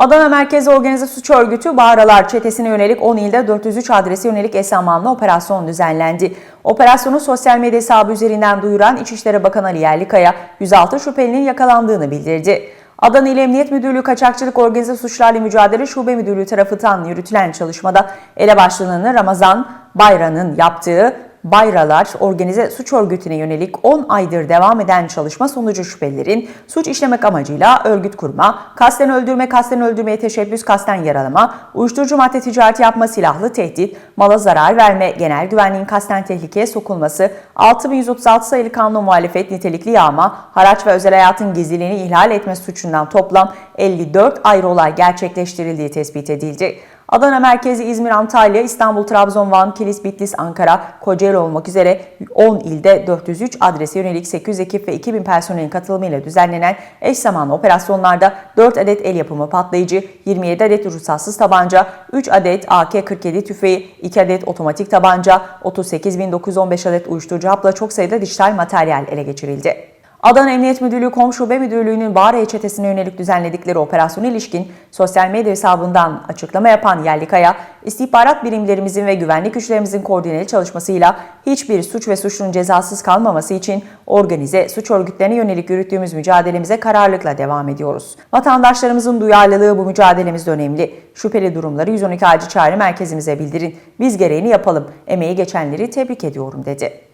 Adana Merkez Organize Suç Örgütü Bağralar çetesine yönelik 10 ilde 403 adrese yönelik eş zamanlı operasyon düzenlendi. Operasyonu sosyal medya hesabı üzerinden duyuran İçişleri Bakanı Ali Yerlikaya, 106 şüphelinin yakalandığını bildirdi. Adana İl Emniyet Müdürlüğü Kaçakçılık Organize Suçlarla Mücadele Şube Müdürlüğü tarafından yürütülen çalışmada elebaşlığını Ramazan Bayran'ın yaptığı Bayralar Organize Suç Örgütü'ne yönelik 10 aydır devam eden çalışma sonucu şüphelilerin suç işlemek amacıyla örgüt kurma, kasten öldürme, kasten öldürmeye teşebbüs, kasten yaralama, uyuşturucu madde ticareti yapma, silahlı tehdit, mala zarar verme, genel güvenliğin kasten tehlikeye sokulması, 6136 sayılı kanun muhalefet nitelikli yağma, haraç ve özel hayatın gizliliğini ihlal etme suçundan toplam 54 ayrı olay gerçekleştirildiği tespit edildi. Adana merkezi İzmir, Antalya, İstanbul, Trabzon, Van, Kilis, Bitlis, Ankara, Kocaeli olmak üzere 10 ilde 403 adrese yönelik 800 ekip ve 2000 personelin katılımıyla düzenlenen eş zamanlı operasyonlarda 4 adet el yapımı patlayıcı, 27 adet ruhsatsız tabanca, 3 adet AK-47 tüfeği, 2 adet otomatik tabanca, 38.915 adet uyuşturucu hapla çok sayıda dijital materyal ele geçirildi. Adana Emniyet Müdürlüğü Komşube Müdürlüğü'nün Bağraya çetesine yönelik düzenledikleri operasyona ilişkin sosyal medya hesabından açıklama yapan Yerlikaya, istihbarat birimlerimizin ve güvenlik güçlerimizin koordineli çalışmasıyla hiçbir suç ve suçlunun cezasız kalmaması için organize suç örgütlerine yönelik yürüttüğümüz mücadelemize kararlılıkla devam ediyoruz. Vatandaşlarımızın duyarlılığı bu mücadelemizde önemli. Şüpheli durumları 112 acil çağrı merkezimize bildirin. Biz gereğini yapalım. Emeği geçenleri tebrik ediyorum dedi.